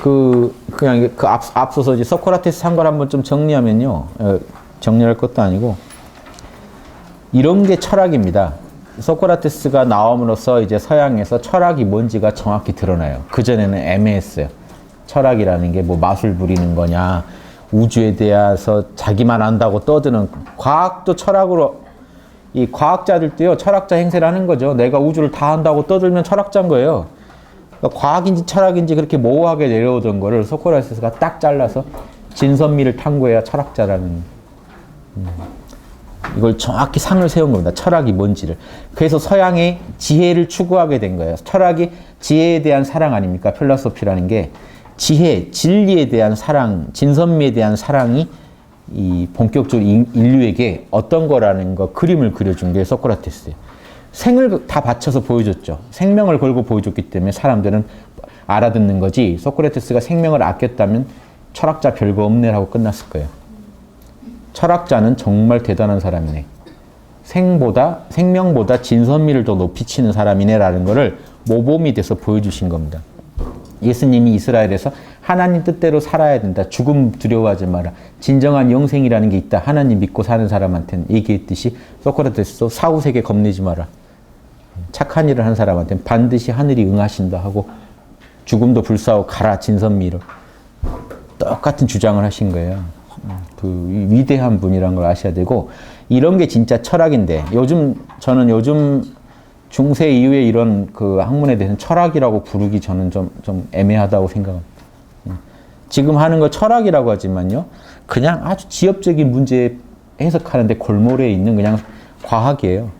그 그냥 그 앞, 앞서서 이제 소크라테스 한 걸 한번 좀 정리하면요. 어, 정리할 것도 아니고 이런 게 철학입니다. 소크라테스가 나옴으로써 이제 서양에서 철학이 뭔지가 정확히 드러나요. 그전에는 애매했어요. 철학이라는 게 뭐 마술 부리는 거냐, 우주에 대해서 자기만 안다고 떠드는 과학도 철학으로 이 과학자들도요 철학자 행세를 하는 거죠. 내가 우주를 다 안다고 떠들면 철학자인 거예요. 그러니까 과학인지 철학인지 그렇게 모호하게 내려오던 거를 소크라테스가 딱 잘라서 진선미를 탐구해야 철학자라는 음, 이걸 정확히 상을 세운 겁니다. 철학이 뭔지를. 그래서 서양의 지혜를 추구하게 된 거예요. 철학이 지혜에 대한 사랑 아닙니까? 필라소피라는 게 지혜, 진리에 대한 사랑, 진선미에 대한 사랑이 이 본격적으로 인- 인류에게 어떤 거라는 거 그림을 그려준 게 소크라테스예요. 생을 다 바쳐서 보여줬죠. 생명을 걸고 보여줬기 때문에 사람들은 알아듣는 거지. 소크라테스가 생명을 아꼈다면 철학자 별거 없네라고 끝났을 거예요. 철학자는 정말 대단한 사람이네. 생보다 생명보다 진선미를 더 높이 치는 사람이네라는 것을 모범이 돼서 보여주신 겁니다. 예수님이 이스라엘에서 하나님 뜻대로 살아야 된다. 죽음 두려워하지 마라. 진정한 영생이라는 게 있다. 하나님 믿고 사는 사람한테는 얘기했듯이 소크라테스도 사후세계 겁내지 마라. 착한 일을 한 사람한테는 반드시 하늘이 응하신다 하고 죽음도 불사하고 가라 진선미로 똑같은 주장을 하신 거예요. 그 위대한 분이란 걸 아셔야 되고 이런 게 진짜 철학인데 요즘 저는 요즘 중세 이후에 이런 그 학문에 대해서는 철학이라고 부르기 저는 좀, 좀 애매하다고 생각합니다. 음. 지금 하는 걸 철학이라고 하지만요. 그냥 아주 지엽적인 문제 해석하는데 골몰에 있는 그냥 과학이에요.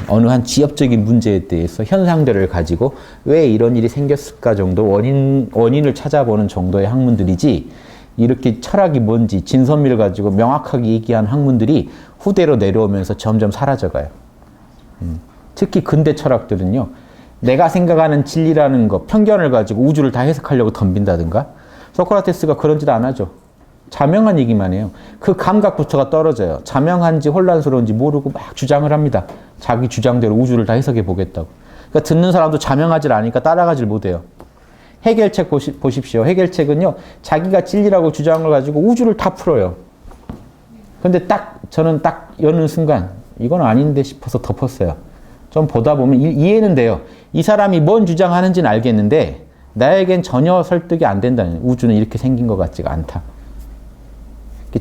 음. 어느 한 지엽적인 문제에 대해서 현상들을 가지고 왜 이런 일이 생겼을까 정도 원인, 원인을 찾아보는 정도의 학문들이지 이렇게 철학이 뭔지 진선미를 가지고 명확하게 얘기한 학문들이 후대로 내려오면서 점점 사라져가요. 음. 특히 근대 철학들은요, 내가 생각하는 진리라는 거, 편견을 가지고 우주를 다 해석하려고 덤빈다든가, 소크라테스가 그런 짓 안 하죠. 자명한 얘기만 해요. 그 감각부터가 떨어져요. 자명한지 혼란스러운지 모르고 막 주장을 합니다. 자기 주장대로 우주를 다 해석해 보겠다고. 그러니까 듣는 사람도 자명하지 않으니까 따라가질 못해요. 해결책 보시, 보십시오. 해결책은요, 자기가 진리라고 주장을 가지고 우주를 다 풀어요. 근데 딱, 저는 딱 여는 순간, 이건 아닌데 싶어서 덮었어요. 좀 보다 보면 이, 이해는 돼요. 이 사람이 뭔 주장하는지는 알겠는데, 나에겐 전혀 설득이 안 된다는, 우주는 이렇게 생긴 것 같지가 않다.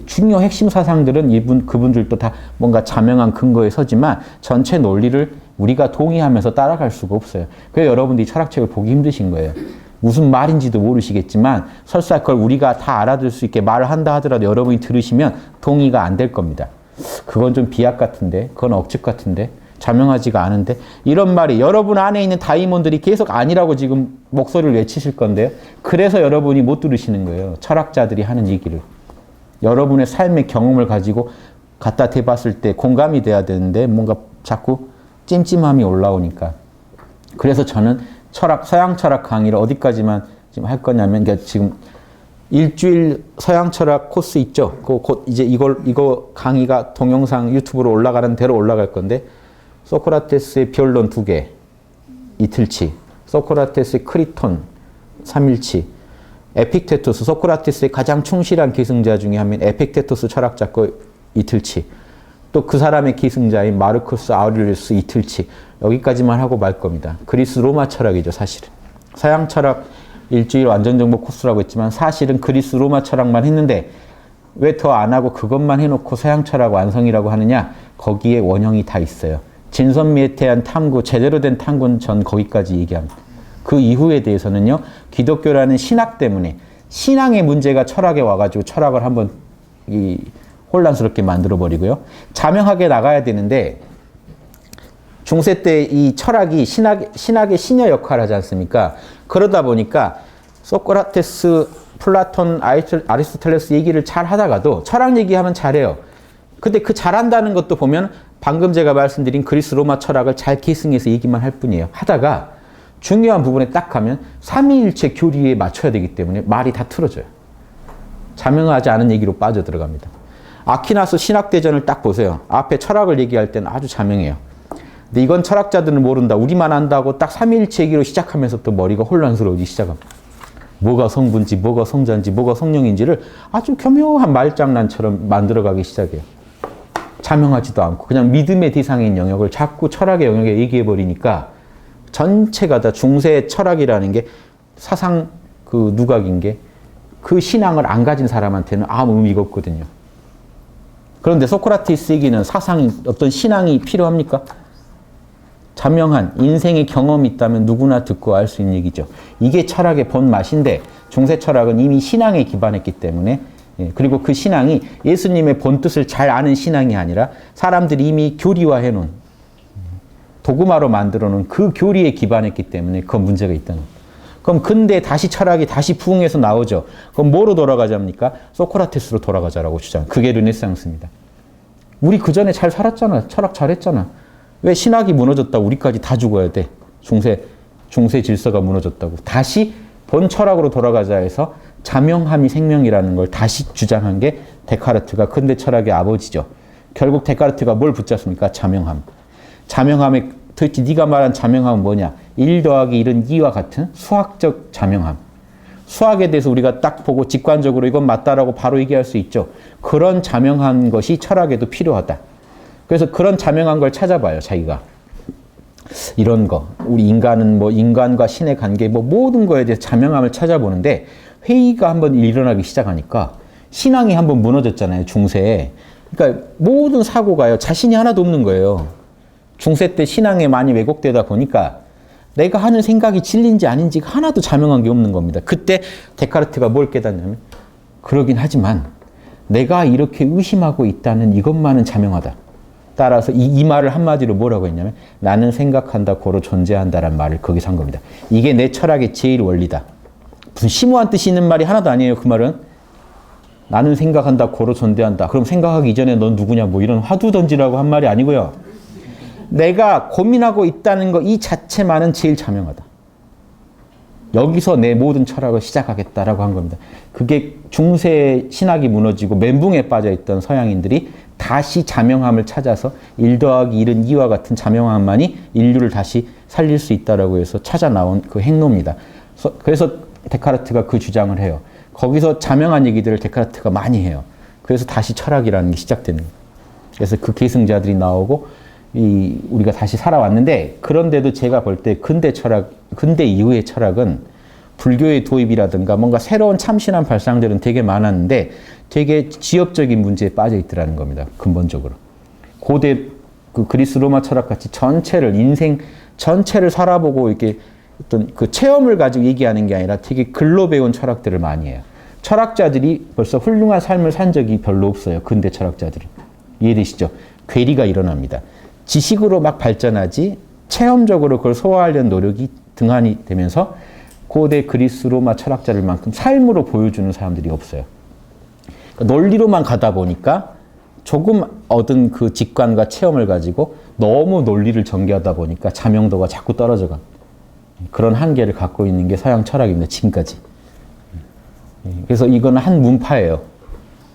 중요 핵심 사상들은 이분, 그분들도 다 뭔가 자명한 근거에 서지만, 전체 논리를 우리가 동의하면서 따라갈 수가 없어요. 그래서 여러분들이 철학책을 보기 힘드신 거예요. 무슨 말인지도 모르시겠지만 설사 그걸 우리가 다 알아들 수 있게 말을 한다 하더라도 여러분이 들으시면 동의가 안 될 겁니다. 그건 좀 비약 같은데, 그건 억측 같은데, 자명하지가 않은데 이런 말이 여러분 안에 있는 다이몬들이 계속 아니라고 지금 목소리를 외치실 건데요. 그래서 여러분이 못 들으시는 거예요. 철학자들이 하는 얘기를. 여러분의 삶의 경험을 가지고 갖다 대봤을 때 공감이 돼야 되는데 뭔가 자꾸 찜찜함이 올라오니까. 그래서 저는 철학, 서양 철학 강의를 어디까지만 지금 할 거냐면, 그러니까 지금 일주일 서양 철학 코스 있죠? 그 곧 이제 이걸, 이거 강의가 동영상 유튜브로 올라가는 대로 올라갈 건데, 소크라테스의 변론 두 개, 이틀치, 소크라테스의 크리톤, 3일치, 에픽테토스, 소크라테스의 가장 충실한 계승자 중에 한 명, 에픽테토스 철학자 거 이틀치, 또 그 사람의 기승자인 마르쿠스 아우렐리우스 이틀치 여기까지만 하고 말 겁니다. 그리스 로마 철학이죠, 사실은. 서양 철학 일주일 완전 정보 코스라고 했지만 사실은 그리스 로마 철학만 했는데 왜 더 안 하고 그것만 해놓고 서양 철학 완성이라고 하느냐? 거기에 원형이 다 있어요. 진선미에 대한 탐구, 제대로 된 탐구는 전 거기까지 얘기합니다. 그 이후에 대해서는요, 기독교라는 신학 때문에 신앙의 문제가 철학에 와가지고 철학을 한번 이 혼란스럽게 만들어 버리고요. 자명하게 나가야 되는데 중세 때 이 철학이 신학, 신학의 신여 역할을 하지 않습니까? 그러다 보니까 소크라테스, 플라톤, 아리스토텔레스 얘기를 잘 하다가도 철학 얘기하면 잘해요. 근데 그 잘한다는 것도 보면 방금 제가 말씀드린 그리스 로마 철학을 잘 계승해서 얘기만 할 뿐이에요. 하다가 중요한 부분에 딱 하면 삼위일체 교리에 맞춰야 되기 때문에 말이 다 틀어져요. 자명하지 않은 얘기로 빠져 들어갑니다. 아키나스 신학대전을 딱 보세요. 앞에 철학을 얘기할 때는 아주 자명해요. 근데 이건 철학자들은 모른다. 우리만 안다고 딱 삼위일체 얘기로 시작하면서부터 머리가 혼란스러워지기 시작합니다. 뭐가 성분지, 뭐가 성자인지, 뭐가 성령인지를 아주 교묘한 말장난처럼 만들어가기 시작해요. 자명하지도 않고 그냥 믿음의 대상인 영역을 자꾸 철학의 영역에 얘기해 버리니까 전체가 다 중세 철학이라는 게 사상 그 누각인 게 그 신앙을 안 가진 사람한테는 아무 의미가 없거든요. 그런데 소크라테스에게는 사상이 어떤 신앙이 필요합니까? 자명한 인생의 경험이 있다면 누구나 듣고 알 수 있는 얘기죠. 이게 철학의 본 맛인데 중세 철학은 이미 신앙에 기반했기 때문에 예, 그리고 그 신앙이 예수님의 본 뜻을 잘 아는 신앙이 아니라 사람들이 이미 교리화해 놓은 도구마로 만들어 놓은 그 교리에 기반했기 때문에 그 문제가 있다는 거예요. 그럼 근대 다시 철학이 다시 부흥해서 나오죠. 그럼 뭐로 돌아가자입니까? 소크라테스로 돌아가자라고 주장. 그게 르네상스입니다. 우리 그 전에 잘 살았잖아. 철학 잘했잖아. 왜 신학이 무너졌다고 우리까지 다 죽어야 돼? 중세 중세 질서가 무너졌다고. 다시 본 철학으로 돌아가자 해서 자명함이 생명이라는 걸 다시 주장한 게 데카르트가 근대 철학의 아버지죠. 결국 데카르트가 뭘 붙잡습니까? 자명함. 자명함의 도대체 네가 말한 자명함은 뭐냐? 1 더하기 1은 2와 같은 수학적 자명함. 수학에 대해서 우리가 딱 보고 직관적으로 이건 맞다라고 바로 얘기할 수 있죠. 그런 자명한 것이 철학에도 필요하다. 그래서 그런 자명한 걸 찾아봐요, 자기가. 이런 거. 우리 인간은 뭐 인간과 신의 관계 뭐 모든 거에 대해서 자명함을 찾아보는데 회의가 한번 일어나기 시작하니까 신앙이 한번 무너졌잖아요, 중세에. 그러니까 모든 사고가요, 자신이 하나도 없는 거예요. 중세 때 신앙에 많이 왜곡되다 보니까 내가 하는 생각이 진리인지 아닌지 하나도 자명한 게 없는 겁니다. 그때 데카르트가 뭘 깨닫냐면 그러긴 하지만 내가 이렇게 의심하고 있다는 이것만은 자명하다. 따라서 이, 이 말을 한마디로 뭐라고 했냐면 나는 생각한다 고로 존재한다란 말을 거기서 한 겁니다. 이게 내 철학의 제일 원리다. 무슨 심오한 뜻이 있는 말이 하나도 아니에요. 그 말은 나는 생각한다 고로 존재한다. 그럼 생각하기 이전에 넌 누구냐 뭐 이런 화두 던지라고 한 말이 아니고요. 내가 고민하고 있다는 것이 자체만은 제일 자명하다. 여기서 내 모든 철학을 시작하겠다라고 한 겁니다. 그게 중세 신학이 무너지고 멘붕에 빠져 있던 서양인들이 다시 자명함을 찾아서 1 더하기 1은 2와 같은 자명함만이 인류를 다시 살릴 수 있다라고 해서 찾아 나온 그 행로입니다. 그래서 데카르트가 그 주장을 해요. 거기서 자명한 얘기들을 데카르트가 많이 해요. 그래서 다시 철학이라는 게 시작되는 거예요. 그래서 그 계승자들이 나오고 이 우리가 다시 살아왔는데 그런데도 제가 볼 때 근대 철학, 근대 이후의 철학은 불교의 도입이라든가 뭔가 새로운 참신한 발상들은 되게 많았는데 되게 지엽적인 문제에 빠져 있더라는 겁니다. 근본적으로. 고대 그 그리스 로마 철학 같이 전체를 인생 전체를 살아보고 이렇게 어떤 그 체험을 가지고 얘기하는 게 아니라 되게 글로 배운 철학들을 많이 해요. 철학자들이 벌써 훌륭한 삶을 산 적이 별로 없어요. 근대 철학자들은. 이해되시죠? 괴리가 일어납니다. 지식으로 막 발전하지 체험적으로 그걸 소화하려는 노력이 등한이 되면서 고대 그리스 로마 철학자들 만큼 삶으로 보여주는 사람들이 없어요. 그러니까 논리로만 가다 보니까 조금 얻은 그 직관과 체험을 가지고 너무 논리를 전개하다 보니까 자명도가 자꾸 떨어져가. 그런 한계를 갖고 있는 게 서양 철학입니다. 지금까지. 그래서 이건 한 문파예요.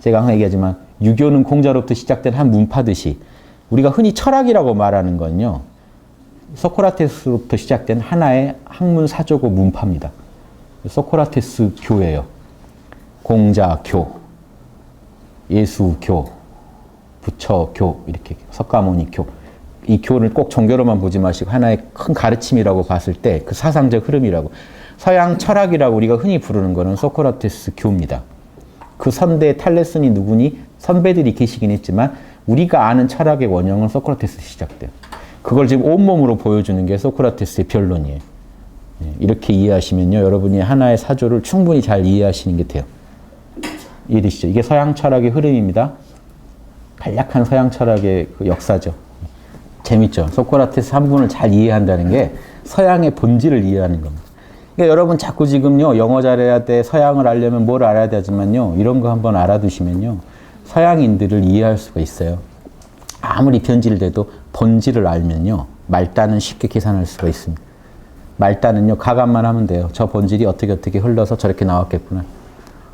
제가 항상 얘기하지만 유교는 공자로부터 시작된 한 문파듯이 우리가 흔히 철학이라고 말하는 건요. 소크라테스로부터 시작된 하나의 학문 사조고 문파입니다. 소크라테스 교예요. 공자교, 예수교, 부처교 이렇게 석가모니교. 이 교를 꼭 종교로만 보지 마시고 하나의 큰 가르침이라고 봤을 때 그 사상적 흐름이라고 서양 철학이라고 우리가 흔히 부르는 것은 소크라테스 교입니다. 그 선대 탈레슨이 누구니 선배들이 계시긴 했지만 우리가 아는 철학의 원형은 소크라테스 시작돼요. 그걸 지금 온몸으로 보여주는 게 소크라테스의 변론이에요. 예, 이렇게 이해하시면요, 여러분이 하나의 사조를 충분히 잘 이해하시는 게 돼요. 이해되시죠? 이게 서양 철학의 흐름입니다. 간략한 서양 철학의 그 역사죠. 재밌죠? 소크라테스 한 분을 잘 이해한다는 게 서양의 본질을 이해하는 겁니다. 그러니까 여러분 자꾸 지금요, 영어 잘해야 돼, 서양을 알려면 뭘 알아야 되지만요, 이런 거 한번 알아두시면요, 서양인들을 이해할 수가 있어요. 아무리 변질돼도 본질을 알면요. 말단은 쉽게 계산할 수가 있습니다. 말단은요. 가감만 하면 돼요. 저 본질이 어떻게 어떻게 흘러서 저렇게 나왔겠구나.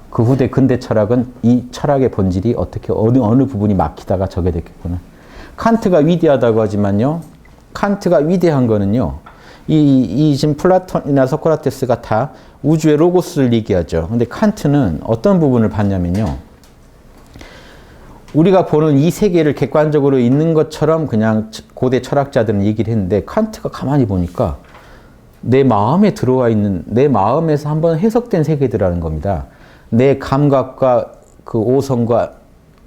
그 후대 근대 철학은 이 철학의 본질이 어떻게 어느 어느 부분이 막히다가 저게 됐겠구나. 칸트가 위대하다고 하지만요. 칸트가 위대한 거는요. 이, 이 지금 플라톤이나 소크라테스가 다 우주의 로고스를 얘기하죠. 근데 칸트는 어떤 부분을 봤냐면요. 우리가 보는 이 세계를 객관적으로 있는 것처럼 그냥 고대 철학자들은 얘기를 했는데 칸트가 가만히 보니까 내 마음에 들어와 있는 내 마음에서 한번 해석된 세계들이라는 겁니다. 내 감각과 그 오성과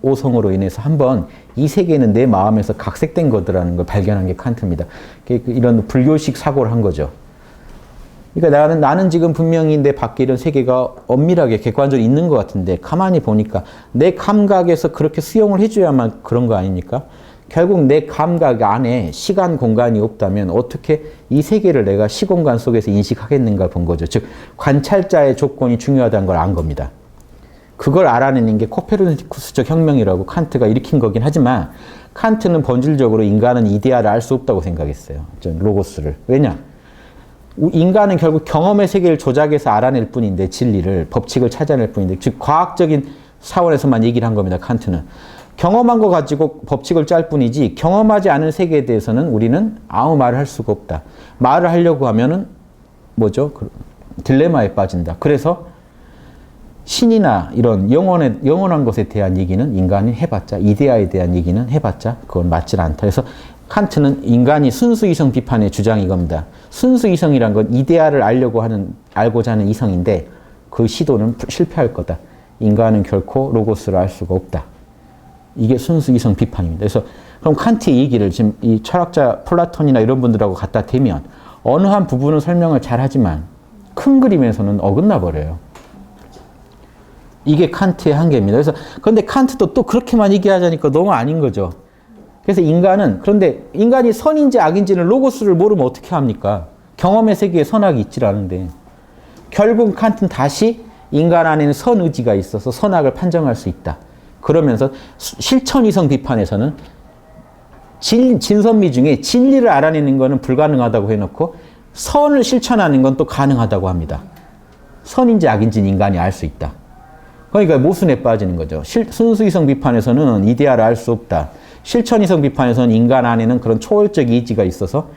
오성으로 인해서 한번 이 세계는 내 마음에서 각색된 것들라는 걸 발견한 게 칸트입니다. 그 이런 불교식 사고를 한 거죠. 그러니까 나는, 나는 지금 분명히 내 밖에 이런 세계가 엄밀하게 객관적으로 있는 것 같은데 가만히 보니까 내 감각에서 그렇게 수용을 해줘야만 그런 거 아닙니까? 결국 내 감각 안에 시간 공간이 없다면 어떻게 이 세계를 내가 시공간 속에서 인식하겠는가 본 거죠. 즉 관찰자의 조건이 중요하다는 걸 안 겁니다. 그걸 알아내는 게 코페르니쿠스적 혁명이라고 칸트가 일으킨 거긴 하지만 칸트는 본질적으로 인간은 이데아를 알 수 없다고 생각했어요. 로고스를. 왜냐? 인간은 결국 경험의 세계를 조작해서 알아낼 뿐인데 진리를 법칙을 찾아낼 뿐인데 즉 과학적인 사원에서만 얘기를 한 겁니다. 칸트는 경험한 거 가지고 법칙을 짤 뿐이지 경험하지 않은 세계에 대해서는 우리는 아무 말을 할 수가 없다. 말을 하려고 하면은 뭐죠? 그 딜레마에 빠진다. 그래서 신이나 이런 영원의, 영원한 것에 대한 얘기는 인간이 해봤자, 이데아에 대한 얘기는 해봤자, 그건 맞질 않다. 그래서 칸트는 인간이 순수이성 비판의 주장이 겁니다. 순수이성이란 건 이데아를 알려고 하는, 알고자 하는 이성인데 그 시도는 실패할 거다. 인간은 결코 로고스를 알 수가 없다. 이게 순수이성 비판입니다. 그래서 그럼 칸트의 얘기를 지금 이 철학자 플라톤이나 이런 분들하고 갖다 대면 어느 한 부분은 설명을 잘 하지만 큰 그림에서는 어긋나 버려요. 이게 칸트의 한계입니다. 그래서 그런데 칸트도 또 그렇게만 얘기하자니까 너무 아닌 거죠. 그래서 인간은 그런데 인간이 선인지 악인지는 로고스를 모르면 어떻게 합니까? 경험의 세계에 선악이 있질 않은데 결국 칸트는 다시 인간 안에는 선의지가 있어서 선악을 판정할 수 있다. 그러면서 실천이성 비판에서는 진, 진선미 중에 진리를 알아내는 것은 불가능하다고 해놓고 선을 실천하는 건 또 가능하다고 합니다. 선인지 악인지는 인간이 알 수 있다. 그러니까 모순에 빠지는 거죠. 실, 순수이성 비판에서는 이데아를 알 수 없다. 실천이성 비판에서는 인간 안에는 그런 초월적 의지가 있어서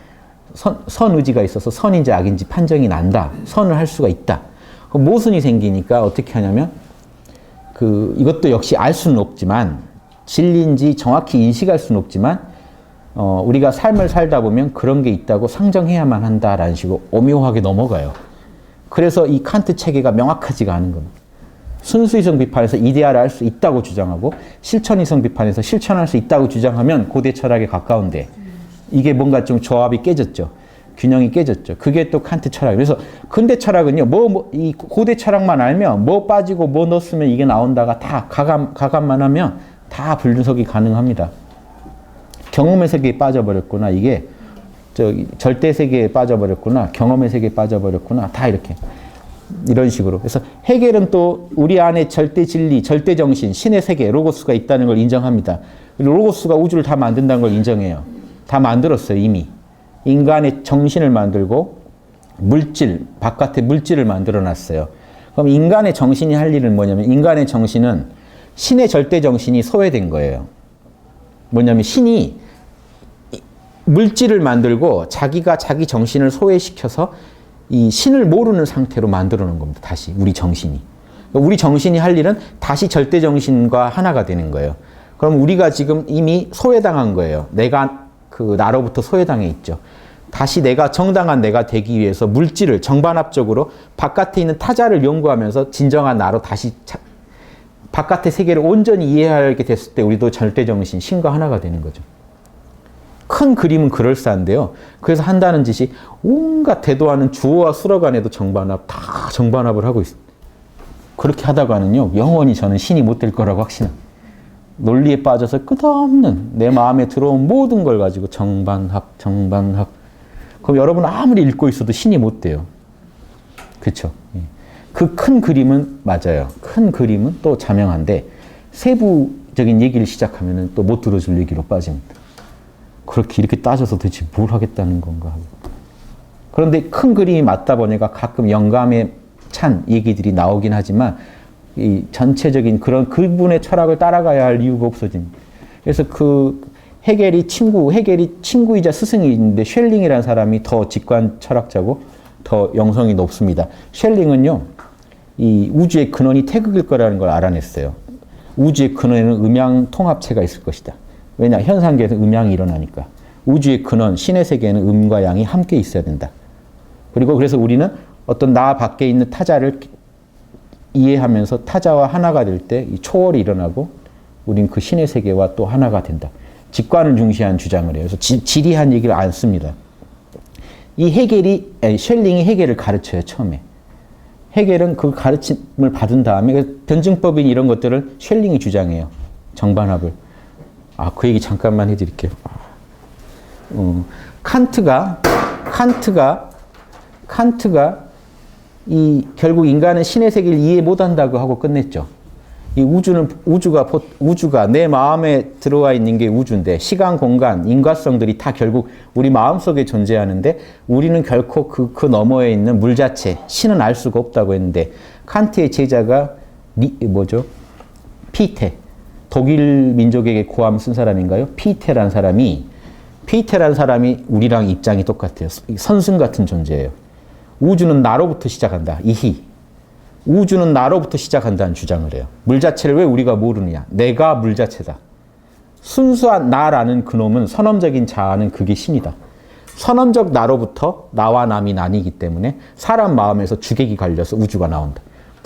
선, 선 의지가 있어서 선인지 악인지 판정이 난다. 선을 할 수가 있다. 모순이 생기니까 어떻게 하냐면 그 이것도 역시 알 수는 없지만 진리인지 정확히 인식할 수는 없지만 어, 우리가 삶을 살다 보면 그런 게 있다고 상정해야만 한다라는 식으로 오묘하게 넘어가요. 그래서 이 칸트 체계가 명확하지가 않은 겁니다. 순수이성 비판에서 이데아를 할 수 있다고 주장하고 실천이성 비판에서 실천할 수 있다고 주장하면 고대 철학에 가까운데 이게 뭔가 좀 조합이 깨졌죠. 균형이 깨졌죠. 그게 또 칸트 철학. 그래서 근대 철학은요, 뭐, 뭐, 이 고대 철학만 알면 뭐 빠지고 뭐 넣었으면 이게 나온다가 다 가감, 가감만 하면 다 분석이 가능합니다. 경험의 세계에 빠져버렸구나. 이게 저기 절대 세계에 빠져버렸구나. 경험의 세계에 빠져버렸구나. 다 이렇게. 이런 식으로. 그래서 해결은 또 우리 안에 절대 진리, 절대 정신, 신의 세계, 로고스가 있다는 걸 인정합니다. 로고스가 우주를 다 만든다는 걸 인정해요. 다 만들었어요, 이미. 인간의 정신을 만들고 물질, 바깥에 물질을 만들어 놨어요. 그럼 인간의 정신이 할 일은 뭐냐면 인간의 정신은 신의 절대 정신이 소외된 거예요. 뭐냐면 신이 물질을 만들고 자기가 자기 정신을 소외시켜서 이 신을 모르는 상태로 만들어 놓은 겁니다. 다시 우리 정신이. 우리 정신이 할 일은 다시 절대 정신과 하나가 되는 거예요. 그럼 우리가 지금 이미 소외당한 거예요. 내가 그 나로부터 소외당해 있죠. 다시 내가 정당한 내가 되기 위해서 물질을 정반합적으로 바깥에 있는 타자를 연구하면서 진정한 나로 다시 차, 바깥의 세계를 온전히 이해하게 됐을 때 우리도 절대 정신, 신과 하나가 되는 거죠. 큰 그림은 그럴싸한데요. 그래서 한다는 짓이 온갖 대도하는 주어와 수어 간에도 정반합, 다 정반합을 하고 있습니다. 그렇게 하다가는요, 영원히 저는 신이 못 될 거라고 확신합니다. 논리에 빠져서 끝없는 내 마음에 들어온 모든 걸 가지고 정반합, 정반합. 그럼 여러분 아무리 읽고 있어도 신이 못 돼요. 그렇죠? 그 큰 그림은 맞아요. 큰 그림은 또 자명한데 세부적인 얘기를 시작하면 또 못 들어줄 얘기로 빠집니다. 그렇게 이렇게 따져서 도대체 뭘 하겠다는 건가 하고. 그런데 큰 그림이 맞다 보니까 가끔 영감에 찬 얘기들이 나오긴 하지만 이 전체적인 그런 그분의 철학을 따라가야 할 이유가 없어집니다. 그래서 그 헤겔이 친구, 헤겔이 친구이자 스승이 있는데 쉘링이라는 사람이 더 직관 철학자고 더 영성이 높습니다. 쉘링은요, 이 우주의 근원이 태극일 거라는 걸 알아냈어요. 우주의 근원에는 음양 통합체가 있을 것이다. 왜냐, 현상계에서 음양이 일어나니까. 우주의 근원, 신의 세계에는 음과 양이 함께 있어야 된다. 그리고 그래서 우리는 어떤 나 밖에 있는 타자를 이해하면서 타자와 하나가 될 때 초월이 일어나고 우린 그 신의 세계와 또 하나가 된다. 직관을 중시한 주장을 해요. 그래서 지, 지리한 얘기를 안 씁니다. 이 해겔이 쉘링이 해겔을 가르쳐요 처음에. 해겔은 그 가르침을 받은 다음에 그 변증법인 이런 것들을 쉘링이 주장해요. 정반합을. 아 그 얘기 잠깐만 해드릴게요. 어, 칸트가 칸트가 칸트가 이 결국 인간은 신의 세계를 이해 못한다고 하고 끝냈죠. 이 우주는 우주가 보- 우주가 내 마음에 들어와 있는 게 우주인데 시간, 공간, 인과성들이 다 결국 우리 마음 속에 존재하는데 우리는 결코 그, 그 너머에 있는 물 자체 신은 알 수가 없다고 했는데 칸트의 제자가 리, 뭐죠? 피테 독일 민족에게 고함 쓴 사람인가요? 피테라는 사람이 피테라는 사람이 우리랑 입장이 똑같아요. 선승 같은 존재예요. 우주는 나로부터 시작한다. 이희. 우주는 나로부터 시작한다는 주장을 해요. 물 자체를 왜 우리가 모르느냐? 내가 물 자체다. 순수한 나라는 그놈은 선엄적인 자아는 그게 신이다. 선엄적 나로부터 나와 남이 나뉘기 때문에 사람 마음에서 주객이 갈려서 우주가 나온다.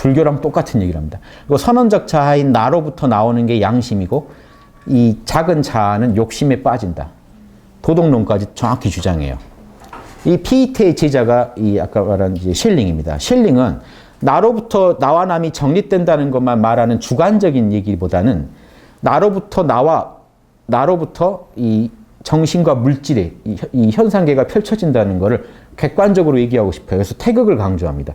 불교랑 똑같은 얘기를 합니다. 그리고 선언적 자아인 나로부터 나오는 게 양심이고 이 작은 자아는 욕심에 빠진다. 도덕론까지 정확히 주장해요. 이 피이테의 제자가 이 아까 말한 이제 쉘링입니다. 쉘링은 나로부터 나와 남이 정립된다는 것만 말하는 주관적인 얘기보다는 나로부터 나와 나로부터 이 정신과 물질의 이 현상계가 펼쳐진다는 것을 객관적으로 얘기하고 싶어요. 그래서 태극을 강조합니다.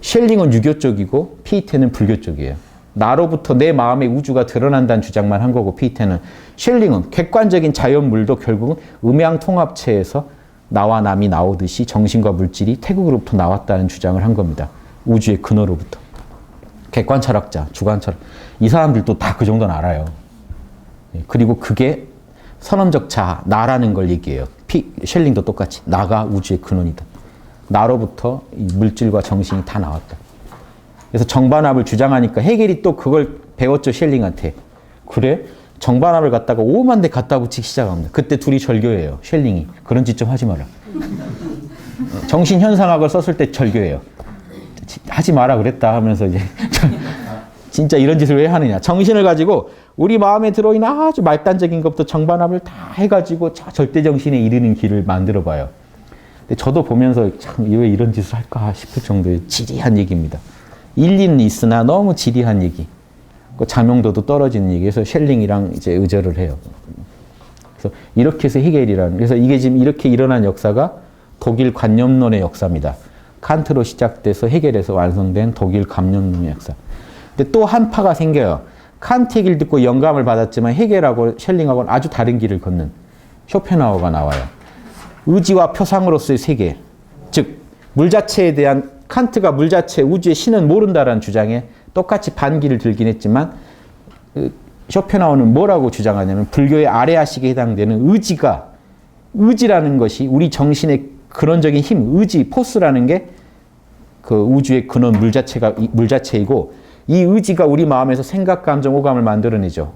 쉘링은 유교 쪽이고 피이테는 불교 쪽이에요. 나로부터 내 마음의 우주가 드러난다는 주장만 한 거고 피이테는 쉘링은 객관적인 자연물도 결국은 음양 통합체에서 나와 남이 나오듯이 정신과 물질이 태극으로부터 나왔다는 주장을 한 겁니다. 우주의 근원으로부터. 객관 철학자, 주관 철학. 이 사람들도 다 그 정도는 알아요. 예, 그리고 그게 선언적 자아, 나라는 걸 얘기해요. 피, 쉘링도 똑같이. 나가 우주의 근원이다. 나로부터 이 물질과 정신이 다 나왔다. 그래서 정반합을 주장하니까 해겔이 또 그걸 배웠죠, 쉘링한테. 그래? 정반합을 갖다가 오만 대 갖다 붙이기 시작합니다. 그때 둘이 절교해요, 쉘링이. 그런 짓 좀 하지 마라. 어, 정신 현상학을 썼을 때 절교해요. 지- 하지 마라 그랬다 하면서 이제 진짜 이런 짓을 왜 하느냐. 정신을 가지고 우리 마음에 들어있는 아주 말단적인 것부터 정반합을 다 해가지고 저 절대 정신에 이르는 길을 만들어 봐요. 근데 저도 보면서 참 왜 이런 짓을 할까 싶을 정도의 지리한 얘기입니다. 일리는 있으나 너무 지리한 얘기. 그 자명도도 떨어지는 얘기에서 쉘링이랑 이제 의절을 해요. 그래서 이렇게 해서 히겔이라는 그래서 이게 지금 이렇게 일어난 역사가 독일 관념론의 역사입니다. 칸트로 시작돼서 해결해서 완성된 독일 관념론의 역사. 근데 또 한 파가 생겨요. 칸트 얘기를 듣고 영감을 받았지만 해결하고 셸링하고는 아주 다른 길을 걷는 쇼펜하우어가 나와요. 의지와 표상으로서의 세계, 즉 물 자체에 대한 칸트가 물 자체 우주의 신은 모른다라는 주장에 똑같이 반기를 들긴 했지만 그 쇼펜하우어는 뭐라고 주장하냐면 불교의 아래아식에 해당되는 의지가 의지라는 것이 우리 정신의 근원적인 힘, 의지, 포스라는 게 그 우주의 근원 물 자체가 이- 물 자체이고 이 의지가 우리 마음에서 생각, 감정, 오감을 만들어내죠.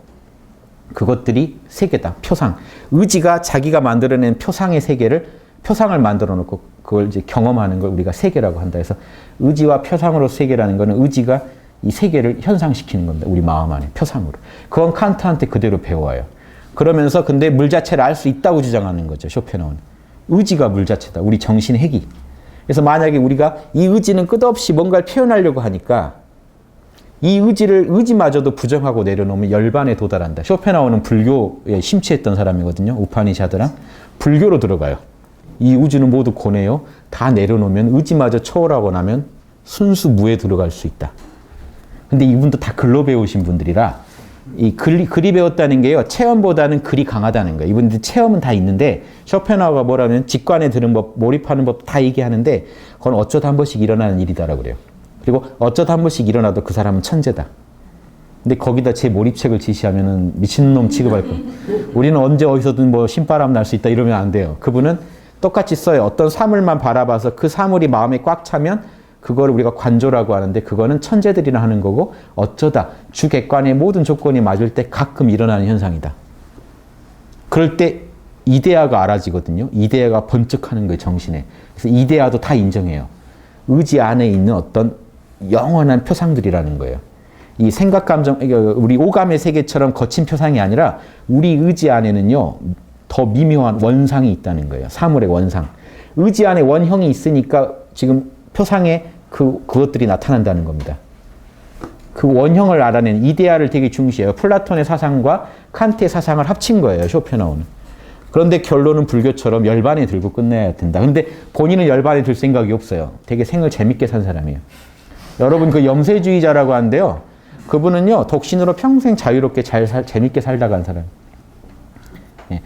그것들이 세계다. 표상. 의지가 자기가 만들어낸 표상의 세계를 표상을 만들어 놓고 그걸 이제 경험하는 걸 우리가 세계라고 한다 해서 의지와 표상으로 세계라는 거는 의지가 이 세계를 현상시키는 겁니다. 우리 마음 안에 표상으로. 그건 칸트한테 그대로 배워요. 그러면서 근데 물 자체를 알 수 있다고 주장하는 거죠. 쇼펜하우는. 의지가 물 자체다. 우리 정신의 핵이. 그래서 만약에 우리가 이 의지는 끝없이 뭔가를 표현하려고 하니까 이 의지를 의지마저도 부정하고 내려놓으면 열반에 도달한다. 쇼펜하우는 불교에 심취했던 사람이거든요. 우파니샤드랑 불교로 들어가요. 이 우주는 모두 고뇌요. 다 내려놓으면 의지마저 초월하고 나면 순수 무에 들어갈 수 있다. 근데 이분도 다 글로 배우신 분들이라 이 글이, 글이 배웠다는 게요. 체험보다는 글이 강하다는 거예요. 이분들 체험은 다 있는데 쇼펜하우가 뭐라면 직관에 드는 법, 몰입하는 법 다 얘기하는데 그건 어쩌다 한 번씩 일어나는 일이다라고 그래요. 그리고 어쩌다 한 번씩 일어나도 그 사람은 천재다. 근데 거기다 제 몰입책을 지시하면은 미친놈 취급할 거예요. 우리는 언제 어디서든 뭐 신바람 날 수 있다 이러면 안 돼요. 그분은 똑같이 써요. 어떤 사물만 바라봐서 그 사물이 마음에 꽉 차면 그거를 우리가 관조라고 하는데 그거는 천재들이나 하는 거고 어쩌다 주객관의 모든 조건이 맞을 때 가끔 일어나는 현상이다. 그럴 때 이데아가 알아지거든요. 이데아가 번쩍하는 거예요, 정신에. 그래서 이데아도 다 인정해요. 의지 안에 있는 어떤 영원한 표상들이라는 거예요. 이 생각, 감정, 우리 오감의 세계처럼 거친 표상이 아니라 우리 의지 안에는요, 더 미묘한 원상이 있다는 거예요. 사물의 원상. 의지 안에 원형이 있으니까 지금 표상에 그, 그것들이 나타난다는 겁니다. 그 원형을 알아내는 이데아를 되게 중시해요. 플라톤의 사상과 칸트의 사상을 합친 거예요. 쇼펜하우는. 그런데 결론은 불교처럼 열반에 들고 끝내야 된다. 근데 본인은 열반에 들 생각이 없어요. 되게 생을 재밌게 산 사람이에요. 여러분 그 염세주의자라고 하는데요. 그분은요 독신으로 평생 자유롭게 잘 살, 재밌게 살다 간 사람. 예.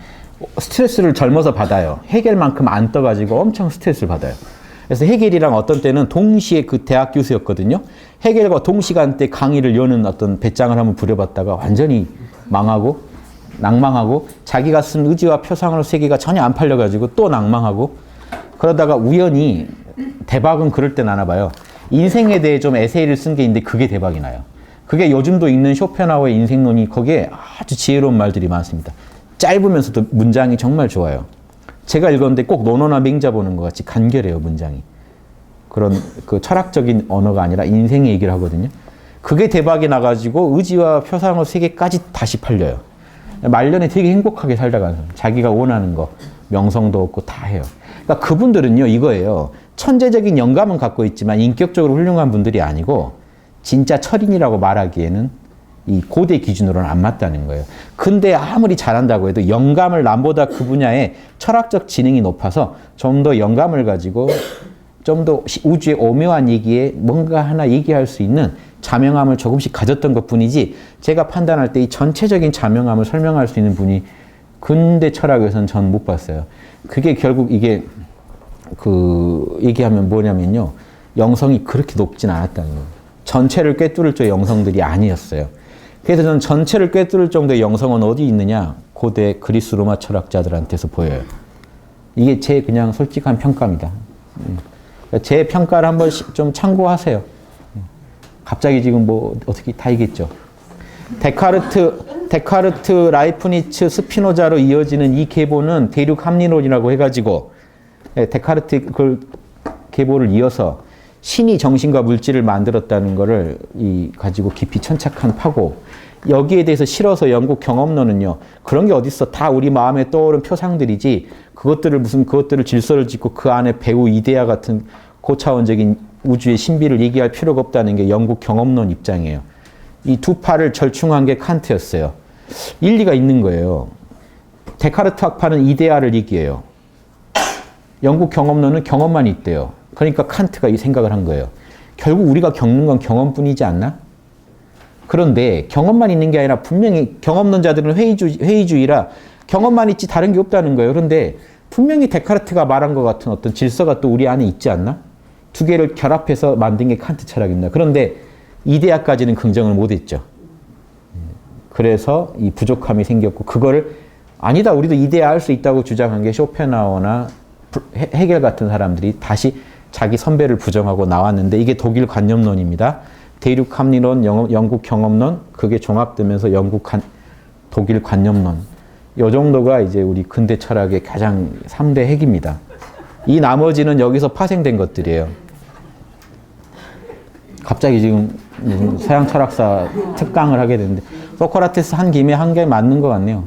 스트레스를 젊어서 받아요. 해결만큼 안 떠가지고 엄청 스트레스를 받아요. 그래서 해겔이랑 어떤 때는 동시에 그 대학 교수였거든요. 해겔과 동시간대 강의를 여는 어떤 배짱을 한번 부려봤다가 완전히 망하고 낭망하고 자기가 쓴 의지와 표상으로 세계가 전혀 안 팔려가지고 또 낭망하고 그러다가 우연히 대박은 그럴 때 나나 봐요. 인생에 대해 좀 에세이를 쓴 게 있는데 그게 대박이 나요. 그게 요즘도 있는 쇼펜하우의 인생론이 거기에 아주 지혜로운 말들이 많습니다. 짧으면서도 문장이 정말 좋아요. 제가 읽었는데 꼭 논어나 맹자 보는 것 같이 간결해요, 문장이. 그런 그 철학적인 언어가 아니라 인생 얘기를 하거든요. 그게 대박이 나가지고 의지와 표상의 세계까지 다시 팔려요. 말년에 되게 행복하게 살다가는 사람. 자기가 원하는 거, 명성도 얻고 다 해요. 그러니까 그분들은요, 이거예요. 천재적인 영감은 갖고 있지만 인격적으로 훌륭한 분들이 아니고 진짜 철인이라고 말하기에는 이 고대 기준으로는 안 맞다는 거예요. 근데 아무리 잘한다고 해도 영감을 남보다 그 분야에 철학적 지능이 높아서 좀 더 영감을 가지고 좀 더 우주의 오묘한 얘기에 뭔가 하나 얘기할 수 있는 자명함을 조금씩 가졌던 것 뿐이지 제가 판단할 때 이 전체적인 자명함을 설명할 수 있는 분이 근대 철학에서는 전 못 봤어요. 그게 결국 이게 그 얘기하면 뭐냐면요. 영성이 그렇게 높진 않았다는 거예요. 전체를 꿰뚫을 저 영성들이 아니었어요. 그래서 저는 전체를 꿰뚫을 정도의 영성은 어디 있느냐? 고대 그리스 로마 철학자들한테서 보여요. 이게 제 그냥 솔직한 평가입니다. 제 평가를 한번 좀 참고하세요. 갑자기 지금 뭐 어떻게 다 이겠죠. 데카르트, 데카르트, 라이프니츠, 스피노자로 이어지는 이 계보는 대륙 합리론이라고 해가지고 데카르트 그 계보를 이어서 신이 정신과 물질을 만들었다는 것을 이 가지고 깊이 천착한 파고 여기에 대해서 실어서 영국 경험론은요 그런 게 어딨어 다 우리 마음에 떠오른 표상들이지 그것들을 무슨 그것들을 질서를 짓고 그 안에 배우 이데아 같은 고차원적인 우주의 신비를 얘기할 필요가 없다는 게 영국 경험론 입장이에요. 이 두 파를 절충한 게 칸트였어요. 일리가 있는 거예요. 데카르트 학파는 이데아를 얘기해요. 영국 경험론은 경험만 있대요. 그러니까 칸트가 이 생각을 한 거예요. 결국 우리가 겪는 건 경험뿐이지 않나? 그런데 경험만 있는 게 아니라 분명히 경험론자들은 회의주, 회의주의라 경험만 있지 다른 게 없다는 거예요. 그런데 분명히 데카르트가 말한 것 같은 어떤 질서가 또 우리 안에 있지 않나? 두 개를 결합해서 만든 게 칸트 철학입니다. 그런데 이데아까지는 긍정을 못했죠. 그래서 이 부족함이 생겼고 그거를 아니다 우리도 이데아 할 수 있다고 주장한 게 쇼펜하우나 해겔 같은 사람들이 다시 자기 선배를 부정하고 나왔는데 이게 독일 관념론입니다. 대륙 합리론, 영국 경험론, 그게 종합되면서 영국 관, 독일 관념론. 요 정도가 이제 우리 근대 철학의 가장 3대 핵입니다. 이 나머지는 여기서 파생된 것들이에요. 갑자기 지금 서양 철학사 특강을 하게 되는데 소크라테스 한 김에 한 게 맞는 것 같네요.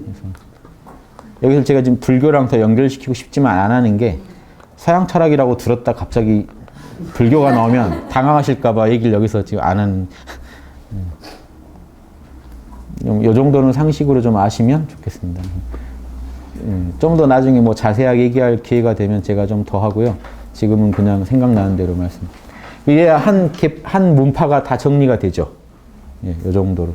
여기서 제가 지금 불교랑 더 연결시키고 싶지만 안 하는 게 서양 철학이라고 들었다 갑자기 불교가 나오면 당황하실까봐 얘기를 여기서 지금 안 하는. 이 정도는 상식으로 좀 아시면 좋겠습니다. 좀 더 나중에 뭐 자세하게 얘기할 기회가 되면 제가 좀 더 하고요. 지금은 그냥 생각나는 대로 말씀. 이래야 한, 한 문파가 다 정리가 되죠. 예, 이 정도로.